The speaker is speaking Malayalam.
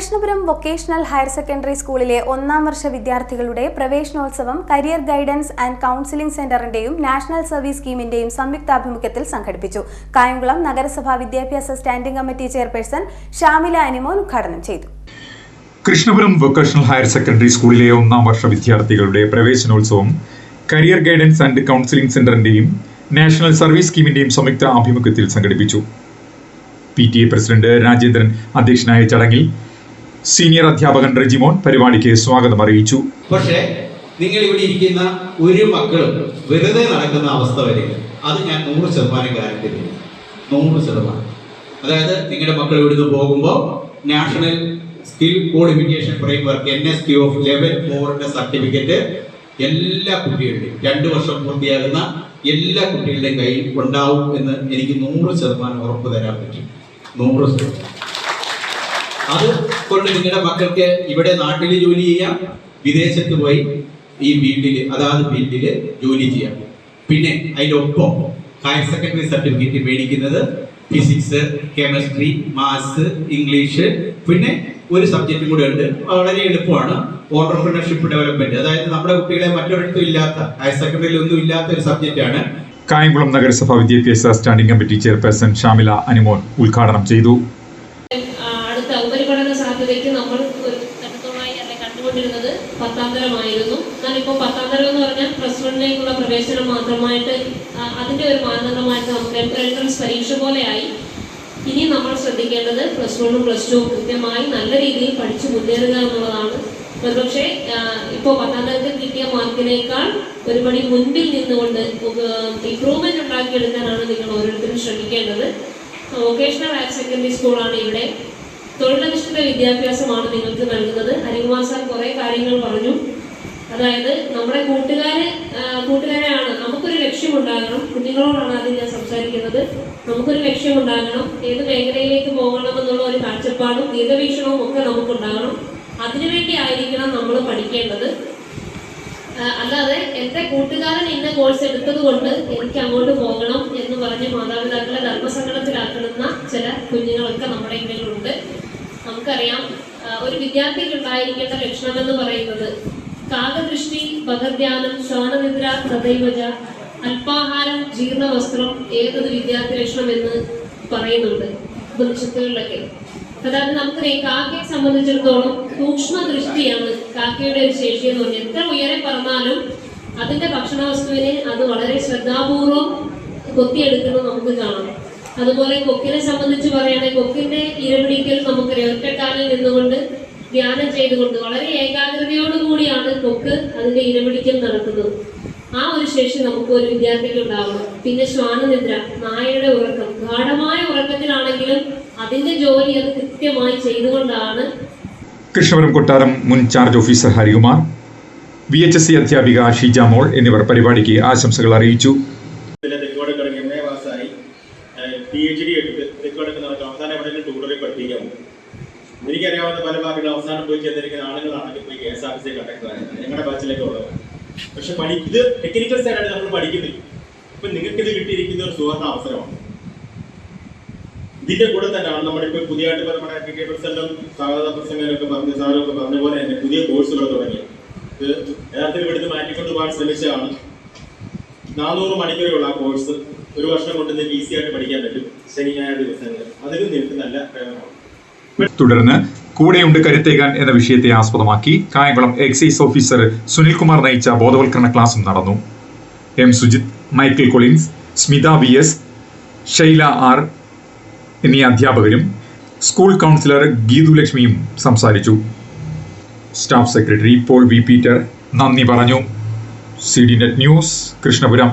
കൃഷ്ണപുരം വൊക്കേഷണൽ ഹയർ സെക്കൻഡറി സ്കൂളിലെ ഒന്നാം വർഷ വിദ്യാർത്ഥികളുടെ പ്രവേശനോത്സവം കരിയർ ഗൈഡൻസ് ആൻഡ് കൗൺസിലിംഗ് സെന്ററിന്റെയും നാഷണൽ സർവീസ് സ്കീമിന്റെയും സംയുക്താഭിമുഖ്യത്തിൽ സംഘടിപ്പിച്ചു. കായംകുളം നഗരസഭാ വിദ്യാഭ്യാസ standing committee chairperson Shamila Animon ഉദ്ഘാടനം ചെയ്തു. കൃഷ്ണപുരം വൊക്കേഷണൽ ഹയർ സെക്കൻഡറി സ്കൂളിലെ ഒന്നാം വർഷ വിദ്യാർത്ഥികളുടെ പ്രവേശനോത്സവം കരിയർ ഗൈഡൻസ് ആൻഡ് കൗൺസിലിംഗ് സെന്ററിന്റെയും നാഷണൽ സർവീസ് സ്കീമിന്റെയും സംയുക്ത ആഭിമുഖ്യത്തിൽ സംഘടിപ്പിച്ചു. P T A president Rajendran അധ്യക്ഷനായ ചടങ്ങിൽ സീനിയർ അധ്യാപകൻ റെജിമോൻ പരിപാടിക്ക് സ്വാഗതം അറിയിച്ചു. പക്ഷേ നിങ്ങൾ ഇവിടെ ഇരിക്കുന്ന ഒരു മക്കളും വെറുതെ നടക്കുന്ന അവസ്ഥ വരെ അത് ഞാൻ നൂറ് ശതമാനം ഗ്യാരണ്ടി തരും നൂറ് ശതമാനം. അതായത് നിങ്ങളുടെ മക്കൾ ഇവിടുന്ന് പോകുമ്പോൾ national skill qualification framework N S Q of level ഫോറിന്റെ സർട്ടിഫിക്കറ്റ് എല്ലാ കുട്ടികളുടെയും രണ്ട് വർഷം പൂർത്തിയാകുന്ന എല്ലാ കുട്ടികളുടെയും കയ്യിൽ ഉണ്ടാവും എന്ന് എനിക്ക് നൂറ് ശതമാനം ഉറപ്പ് തരാൻ പറ്റും. നൂറ് ശതമാനം. അത് കൊണ്ട് നിങ്ങളുടെ മക്കൾക്ക് ഇവിടെ നാട്ടിൽ ജോലി ചെയ്യാം വിദേശത്ത് പോയി ഈ ഫീൽഡിൽ അതാത് ഫീൽഡിൽ ജോലി ചെയ്യാം. പിന്നെ അതിലൊപ്പം ഹയർ സെക്കൻഡറി സർട്ടിഫിക്കറ്റ് മേടിക്കുന്നത് ഫിസിക്സ് കെമിസ്ട്രി മാത്സ് ഇംഗ്ലീഷ് പിന്നെ ഒരു സബ്ജക്റ്റും കൂടെ ഉണ്ട്. വളരെ എളുപ്പമാണ്. ഓണ്ടർപ്രണർഷിപ്പ് ഡെവലപ്മെന്റ് അതായത് നമ്മുടെ കുട്ടികളെ മറ്റൊരിടത്തും ഇല്ലാത്ത ഹയർ സെക്കൻഡറിയിൽ ഒന്നും ഇല്ലാത്ത ഒരു സബ്ജക്റ്റ് ആണ്. കായംകുളം നഗരസഭാ വിദ്യാഭ്യാസ standing committee chairperson Shamila Animon ഉദ്ഘാടനം ചെയ്തു. ഉപരിപഠന നമ്മൾ ഒരു അല്ലെ കണ്ടുകൊണ്ടിരുന്നത് പത്താം തരമായിരുന്നു എന്നാൽ ഇപ്പോൾ പത്താം തരം എന്ന് പറഞ്ഞാൽ പ്ലസ് വണ്ണിലേക്കുള്ള പ്രവേശനം മാത്രമായിട്ട് അതിന്റെ ഒരു മാനദണ്ഡമായിട്ട് നമുക്ക് എൻട്രൻസ് പരീക്ഷ പോലെയായി. ഇനി നമ്മൾ ശ്രദ്ധിക്കേണ്ടത് പ്ലസ് വണ്ണും പ്ലസ് ടു കൃത്യമായി നല്ല രീതിയിൽ പഠിച്ചു മുന്നേറുക എന്നുള്ളതാണ്. ഒരുപക്ഷെ ഇപ്പോൾ പത്താം തരത്തിൽ കിട്ടിയ മാർക്കിനേക്കാൾ ഒരുപടി മുൻപിൽ നിന്നുകൊണ്ട് ഇംപ്രൂവ്മെന്റ് ഉണ്ടാക്കിയെടുക്കാനാണ് നിങ്ങൾ ഓരോരുത്തരും ശ്രമിക്കേണ്ടത്. വൊക്കേഷണൽ ഹയർ സെക്കൻഡറി സ്കൂളാണ് ഇവിടെ തൊഴിലധിഷ്ഠിത വിദ്യാഭ്യാസമാണ് നിങ്ങൾക്ക് നൽകുന്നത്. ഹരികുമാർ സാർ കുറെ കാര്യങ്ങൾ പറഞ്ഞു. അതായത് നമ്മുടെ കൂട്ടുകാരെ കൂട്ടുകാരെയാണ്. നമുക്കൊരു ലക്ഷ്യമുണ്ടാകണം. കുഞ്ഞുങ്ങളോടാണ് ആദ്യം ഞാൻ സംസാരിക്കുന്നത്. നമുക്കൊരു ലക്ഷ്യമുണ്ടാകണം. ഏത് മേഖലയിലേക്ക് പോകണം എന്നുള്ള ഒരു കാഴ്ചപ്പാടും ദീർഘവീക്ഷണവും ഒക്കെ നമുക്കുണ്ടാകണം. അതിനുവേണ്ടി ആയിരിക്കണം നമ്മൾ പഠിക്കേണ്ടത്. അല്ലാതെ എന്റെ കൂട്ടുകാരൻ ഇന്ന കോഴ്സ് എടുത്തത് കൊണ്ട് എനിക്ക് അങ്ങോട്ട് പോകണം എന്ന് പറഞ്ഞ് മാതാപിതാക്കളെ ധർമ്മസങ്കടത്തിലാക്കുന്ന ചില കുഞ്ഞുങ്ങളൊക്കെ നമ്മുടെ ഇടയിലുണ്ട്. നമുക്കറിയാം ഒരു വിദ്യാർത്ഥിക്ക് ഉണ്ടായിരിക്കേണ്ട ലക്ഷണം എന്ന് പറയുന്നത് കാകദൃഷ്ടി ബഹർധ്യാനം ശ്വാനനിദ്ര ഹൃദയവജ അല്പാഹാരം ജീർണ വസ്ത്രം ഏതൊരു വിദ്യാർത്ഥി ലക്ഷണം എന്ന് പറയുന്നുണ്ട് ഉപനിഷത്തുകളിലൊക്കെ അതായത് നമുക്കറിയാം കാക്കയെ സംബന്ധിച്ചിടത്തോളം സൂക്ഷ്മ ദൃഷ്ടിയാണ് കാക്കയുടെ ഒരു ശേഷി എന്ന് പറഞ്ഞാൽ എത്ര ഉയരെ പറഞ്ഞാലും അതിന്റെ ഭക്ഷണ വസ്തുവിനെ അത് വളരെ ശ്രദ്ധാപൂർവം കൊത്തിയെടുക്കുന്നത് നമുക്ക് കാണാം. അതുപോലെ കൊക്കിനെ സംബന്ധിച്ച് പറയുകയാണെങ്കിൽ കൊക്കിന്റെ ഇരപിടിക്കൽ നമുക്കറിയാം. ഒറ്റക്കാലിൽ നിന്നുകൊണ്ട് ധ്യാനം ചെയ്തുകൊണ്ട് വളരെ ഏകാഗ്രതയോടുകൂടിയാണ് കൊക്ക് അതിന്റെ ഇരപിടിക്കൽ നടക്കുന്നത് ആ ഒരു ശേഷി നമുക്ക് ഒരു വിദ്യാർത്ഥിക്ക് ഉണ്ടാവണം. പിന്നെ ശ്വാനനിദ്ര നായയുടെ ഉറക്കം. ഗാഠമായ ഉറക്കത്തിലാണെങ്കിലും അതിന്റെ ജോലി അത് കൃത്യമായി ചെയ്തുകൊണ്ടാണ് കൃഷ്ണപുരം കൊട്ടാരം മുൻ charge officer Harikumar V H S C അധ്യാപിക ഷീജ മോൾ എന്നിവർ പരിപാടിക്ക് ആശംസകൾ അറിയിച്ചു ഇതിലെ തെക്കുവടക്കിറങ്ങി എം എ പാസ്സായി പി എച്ച് ഡി എടുത്ത് അവസാനം എവിടെയെങ്കിലും ടൂറിൽ പഠിപ്പിക്കാൻ പോകും എനിക്കറിയാവുന്ന പല ഭാഗങ്ങളും അവസാനം പോയി ചെന്നിരിക്കുന്ന ആളുകളാണെങ്കിൽ പോയി K S R T C ഞങ്ങളുടെ ബാച്ചിലേക്ക് ഉള്ളത്. പക്ഷെ പഠി ഇത് ടെക്നിക്കൽ സൈഡായിട്ട് നമ്മൾ പഠിക്കുന്നില്ല. ഇപ്പൊ നിങ്ങൾക്ക് ഇത് കിട്ടിയിരിക്കുന്ന ഒരു സുവർണ അവസരമാണ്. ഇതിന്റെ കൂടെ തന്നെയാണ് നമ്മളിപ്പോൾ പുതിയതായിട്ട് നമ്മുടെ പി കെ പ്രസിഡന്റും സ്വാഗത പ്രസംഗനൊക്കെ പറഞ്ഞ സാറൊക്കെ പറഞ്ഞ പോലെ തന്നെ പുതിയ കോഴ്സുകൾ തുടങ്ങി. ഇത് യഥാർത്ഥത്തിൽ ഇവിടുന്ന് മാറ്റിക്കൊണ്ട് പോകാൻ ശ്രമിച്ചതാണ്. നാനൂറ് മണിക്കൂറുള്ള ആ കോഴ്സ്. ഒരു വർഷം കൊണ്ട് നിങ്ങൾക്ക് ഈസി ആയിട്ട് പഠിക്കാൻ പറ്റും. ശനി ഞായർ ദിവസങ്ങളിൽ. അതിലും നിങ്ങൾക്ക് നല്ല പ്രയോജനമാണ്. തുടർന്ന് കൂടെയുണ്ട് കരുത്തേകാൻ എന്ന വിഷയത്തെ ആസ്പദമാക്കി കായംകുളം എക്സൈസ് ഓഫീസർ സുനിൽകുമാർ നയിച്ച ബോധവൽക്കരണ ക്ലാസും നടന്നു. M Sujith Michael Collins Smitha V S Shaila R എന്നീ അധ്യാപകരും സ്കൂൾ കൗൺസിലർ ഗീതുലക്ഷ്മിയും സംസാരിച്ചു. Staff secretary Paul V Peter നന്ദി പറഞ്ഞു. C D net news Krishnapuram.